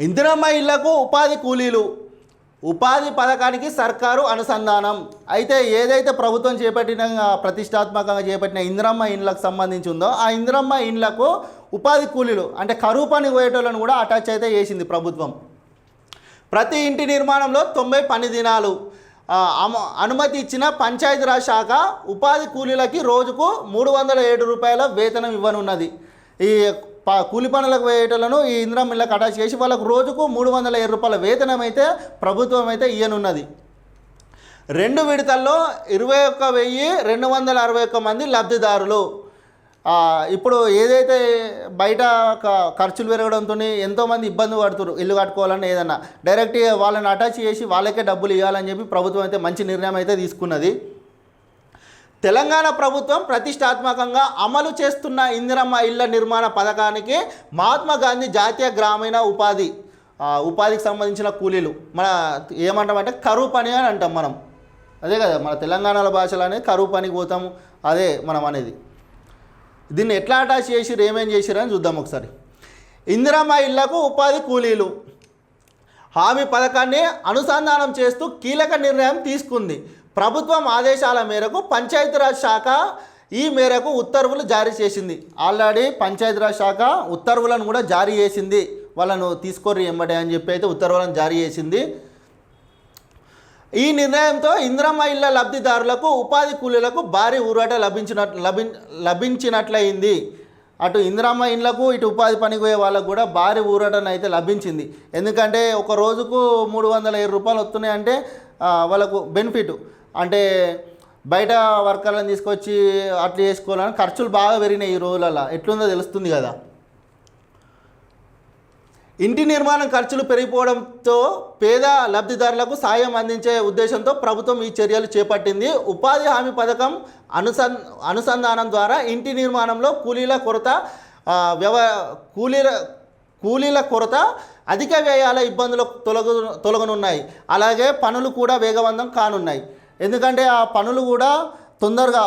ఇందిరమ్మ ఇళ్ళకు ఉపాధి కూలీలు ఉపాధి పథకానికి సర్కారు అనుసంధానం. అయితే ఏదైతే ప్రభుత్వం చేపట్టిన ప్రతిష్టాత్మకంగా చేపట్టిన ఇందిరమ్మ ఇండ్లకు సంబంధించి ఉందో ఆ ఇందిరమ్మ ఇండ్లకు ఉపాధి కూలీలు అంటే కరువు పని పోయేటోళ్ళను కూడా అటాచ్ అయితే చేసింది ప్రభుత్వం. ప్రతి ఇంటి నిర్మాణంలో తొంభై పని దినాలు అమ- అనుమతి ఇచ్చిన పంచాయతీరాజ్ శాఖ ఉపాధి కూలీలకి రోజుకు మూడు వందల ఏడు రూపాయల వేతనం ఇవ్వనున్నది. ఈ పా కూలి పనులకు వేయటలను ఈ ఇంద్రం ఇళ్ళకి అటాచ్ చేసి వాళ్ళకు రోజుకు మూడు వందల ఏడు రూపాయల వేతనం అయితే ప్రభుత్వం అయితే ఇయ్యనున్నది. రెండు విడతల్లో ఇరవై ఒక్క వెయ్యి రెండు వందల అరవై ఒక్క మంది లబ్ధిదారులు. ఇప్పుడు ఏదైతే బయట ఖర్చులు పెరగడంతో ఎంతోమంది ఇబ్బంది పడుతున్నారు ఇల్లు కట్టుకోవాలని ఏదన్నా. డైరెక్ట్ వాళ్ళని అటాచ్ చేసి వాళ్ళకే డబ్బులు ఇవ్వాలని చెప్పి ప్రభుత్వం అయితే మంచి నిర్ణయం అయితే తీసుకున్నది. తెలంగాణ ప్రభుత్వం ప్రతిష్టాత్మకంగా అమలు చేస్తున్న ఇందిరమ్మ ఇళ్ళ నిర్మాణ పథకానికి మహాత్మా గాంధీ జాతీయ గ్రామీణ ఉపాధి ఉపాధికి సంబంధించిన కూలీలు. మన ఏమంటామంటే కరువు పని అని అంటాం మనం. అదే కదా మన తెలంగాణలో భాషలో అనేది కరువు పనికి పోతాము అదే మనం అనేది. దీన్ని ఎట్లా అటాచ్ చేసిరు ఏమేం చేసిరు అని చూద్దాం ఒకసారి. ఇందిరమ్మ ఇళ్ళకు ఉపాధి కూలీలు. హామీ పథకాన్ని అనుసంధానం చేస్తూ కీలక నిర్ణయం తీసుకుంది. ప్రభుత్వం ఆదేశాల మేరకు పంచాయతీరాజ్ శాఖ ఈ మేరకు ఉత్తర్వులు జారీ చేసింది. ఆల్రెడీ పంచాయతీరాజ్ శాఖ ఉత్తర్వులను కూడా జారీ చేసింది. వాళ్ళను తీసుకోర్రి ఎంబడే అని చెప్పి అయితే ఉత్తర్వులను జారీ చేసింది. ఈ నిర్ణయంతో ఇంద్రమ్మ ఇళ్ళ లబ్ధిదారులకు ఉపాధి కూలీలకు భారీ ఊరట లభించినట్ లభి లభించినట్లయింది. అటు ఇంద్రమ్మ ఇండ్లకు ఇటు ఉపాధి పనికి పోయే వాళ్ళకు కూడా భారీ ఊరటన అయితే లభించింది. ఎందుకంటే ఒక రోజుకు మూడు వందల ఏడు రూపాయలు వస్తున్నాయి అంటే వాళ్ళకు బెనిఫిట్. అంటే బయట వర్కర్లను తీసుకొచ్చి అట్లా చేసుకోవాలని ఖర్చులు బాగా పెరిగినాయి ఈ రోజులలో ఎట్లుందో తెలుస్తుంది కదా. ఇంటి నిర్మాణం ఖర్చులు పెరిగిపోవడంతో పేద లబ్ధిదారులకు సాయం అందించే ఉద్దేశంతో ప్రభుత్వం ఈ చర్యలు చేపట్టింది. ఉపాధి హామీ పథకం అనుసన్ అనుసంధానం ద్వారా ఇంటి నిర్మాణంలో కూలీల కొరత వ్యవ కూలీల కూలీల కొరత అధిక వ్యయాల ఇబ్బందులు తొలగ తొలగనున్నాయి. అలాగే పనులు కూడా వేగవంతం కానున్నాయి. ఎందుకంటే ఆ పనులు కూడా తొందరగా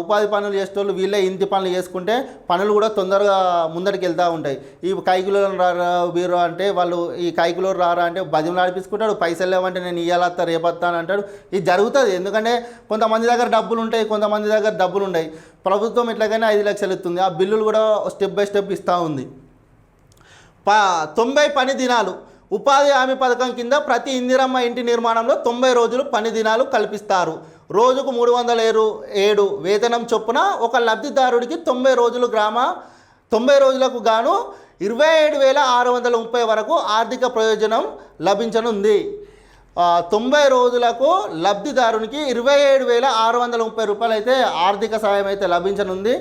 ఉపాధి పనులు చేసేటోళ్ళు వీళ్ళే ఇంటి పనులు చేసుకుంటే పనులు కూడా తొందరగా ముందరికి వెళ్తూ ఉంటాయి. ఈ కైకిలో రారా బీరో అంటే వాళ్ళు ఈ కైకిలో రారా అంటే బదిమలు నడిపించుకుంటాడు పైసలు లేవంటే నేను ఇయ్యాలత్తా రేపత్తా అని అంటాడు. ఇది జరుగుతుంది. ఎందుకంటే కొంతమంది దగ్గర డబ్బులు ఉంటాయి కొంతమంది దగ్గర డబ్బులు ఉంటాయి ప్రభుత్వం ఎట్లాగైనా ఐదు లక్షలు ఇస్తుంది. ఆ బిల్లులు కూడా స్టెప్ బై స్టెప్ ఇస్తూ ఉంది. ప తొంభై పని దినాలు ఉపాధి హామీ పథకం కింద ప్రతి ఇందిరమ్మ ఇంటి నిర్మాణంలో తొంభై రోజులు పని దినాలు కల్పిస్తారు. రోజుకు మూడు వందల ఏడు ఏడు వేతనం చొప్పున ఒక లబ్ధిదారుడికి తొంభై రోజులు గ్రామ తొంభై రోజులకు గాను ఇరవై ఏడు వేల ఆరు వందల ముప్పై వరకు ఆర్థిక ప్రయోజనం లభించనుంది. తొంభై రోజులకు లబ్ధిదారునికి ఇరవై ఏడు వేల ఆరు వందల ముప్పై రూపాయలు అయితే ఆర్థిక సాయం అయితే లభించనుంది.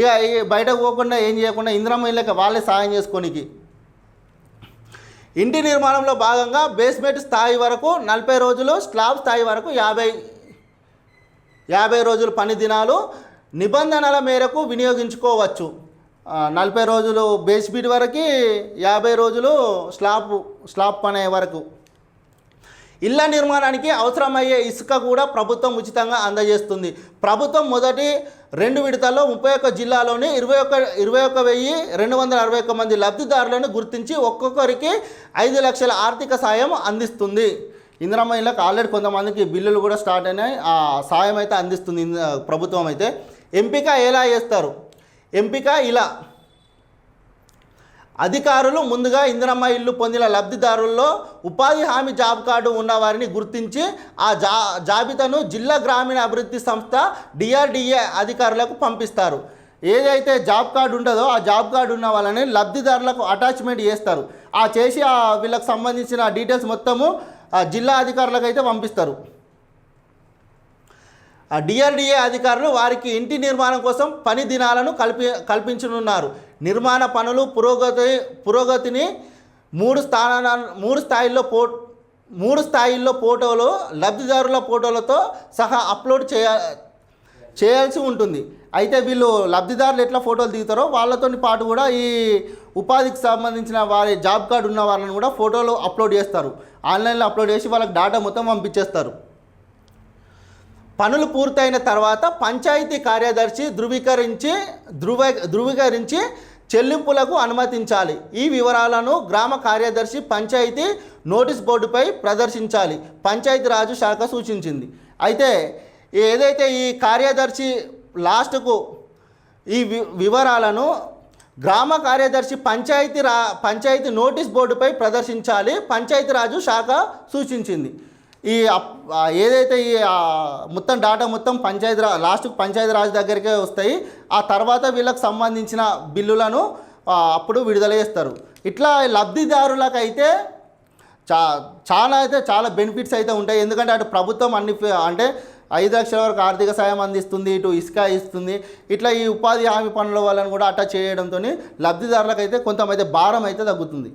ఇక బయటకు పోకుండా ఏం చేయకుండా ఇంద్రమ్మ ఇళ్ళకి వాళ్ళే సాయం చేసుకోనికి. ఇంటి నిర్మాణంలో భాగంగా బేస్మెంట్ స్థాయి వరకు నలభై రోజులు స్లాబ్ స్థాయి వరకు యాభై యాభై రోజులు పని దినాలు నిబంధనల మేరకు వినియోగించుకోవచ్చు. నలభై రోజులు బేస్ వరకు యాభై రోజులు స్లాబ్ స్లాబ్ పనే వరకు. ఇళ్ళ నిర్మాణానికి అవసరమయ్యే ఇసుక కూడా ప్రభుత్వం ఉచితంగా అందజేస్తుంది. ప్రభుత్వం మొదటి రెండు విడతల్లో ముప్పై ఒక్క జిల్లాలోని ఇరవై ఒక్క ఇరవై ఒక్క వెయ్యి రెండు వందల అరవై ఒక్క మంది లబ్ధిదారులను గుర్తించి ఒక్కొక్కరికి ఐదు లక్షల ఆర్థిక సాయం అందిస్తుంది. ఇందిరమ్మ ఇళ్ళకి ఆల్రెడీ కొంతమందికి బిల్లులు కూడా స్టార్ట్ అయినాయి. ఆ సాయం అయితే అందిస్తుంది ప్రభుత్వం అయితే. ఎంపిక ఎలా చేస్తారు? ఎంపిక ఇలా. అధికారులు ముందుగా ఇందిరమ్మ ఇల్లు పొందిన లబ్ధిదారుల్లో ఉపాధి హామీ జాబ్ కార్డు ఉన్నవారిని గుర్తించి ఆ జా జాబితాను జిల్లా గ్రామీణ అభివృద్ధి సంస్థ డిఆర్డిఏ అధికారులకు పంపిస్తారు. ఏదైతే జాబ్ కార్డు ఉంటుందో ఆ జాబ్ కార్డు ఉన్న వాళ్ళని లబ్ధిదారులకు అటాచ్మెంట్ చేస్తారు. ఆ చేసి ఆ వీళ్ళకి సంబంధించిన డీటెయిల్స్ మొత్తము ఆ జిల్లా అధికారులకు అయితే పంపిస్తారు. ఆ డిఆర్డిఏ అధికారులు వారికి ఇంటి నిర్మాణం కోసం పని దినాలను కల్పి కల్పించనున్నారు. నిర్మాణ పనులు పురోగతి పురోగతిని మూడు స్థాన మూడు స్థాయిల్లో పో మూడు స్థాయిల్లో ఫోటోలు లబ్ధిదారుల ఫోటోలతో సహా అప్లోడ్ చేయ చేయాల్సి ఉంటుంది. అయితే వీళ్ళు లబ్ధిదారులు ఎట్లా ఫోటోలు దిగుతారో వాళ్ళతో పాటు కూడా ఈ ఉపాధికి సంబంధించిన వారి జాబ్ కార్డు ఉన్న వాళ్ళని కూడా ఫోటోలు అప్లోడ్ చేస్తారు. ఆన్లైన్లో అప్లోడ్ చేసి వాళ్ళకి డేటా మొత్తం పంపించేస్తారు. పనులు పూర్తయిన తర్వాత పంచాయతీ కార్యదర్శి ధృవీకరించి ధృవ ధృవీకరించి చెల్లింపులకు అనుమతించాలి. ఈ వివరాలను గ్రామ కార్యదర్శి పంచాయతీ నోటీస్ బోర్డుపై ప్రదర్శించాలి. పంచాయతీరాజు శాఖ సూచించింది. అయితే ఏదైతే ఈ కార్యదర్శి లాస్ట్కు ఈ వి వివరాలను గ్రామ కార్యదర్శి పంచాయతీ రా పంచాయతీ నోటీస్ బోర్డుపై ప్రదర్శించాలి. పంచాయతీరాజు శాఖ సూచించింది. ఈ అప్- ఏదైతే ఈ మొత్తం డాటా మొత్తం పంచాయతీ రా లాస్ట్కి పంచాయతీ రాజ్ దగ్గరికే వస్తాయి ఆ తర్వాత వీళ్ళకి సంబంధించిన బిల్లులను అప్పుడు విడుదల చేస్తారు. ఇట్లా లబ్ధిదారులకైతే చా చాలా అయితే చాలా బెనిఫిట్స్ అయితే ఉంటాయి. ఎందుకంటే అటు ప్రభుత్వం అన్ని అంటే ఐదు లక్షల వరకు ఆర్థిక సాయం అందిస్తుంది ఇటు ఇసుక ఇస్తుంది. ఇట్లా ఈ ఉపాధి హామీ పనుల వలన కూడా అట్టా చేయడంతో లబ్ధిదారులకు అయితే కొంతమైతే భారం అయితే తగ్గుతుంది.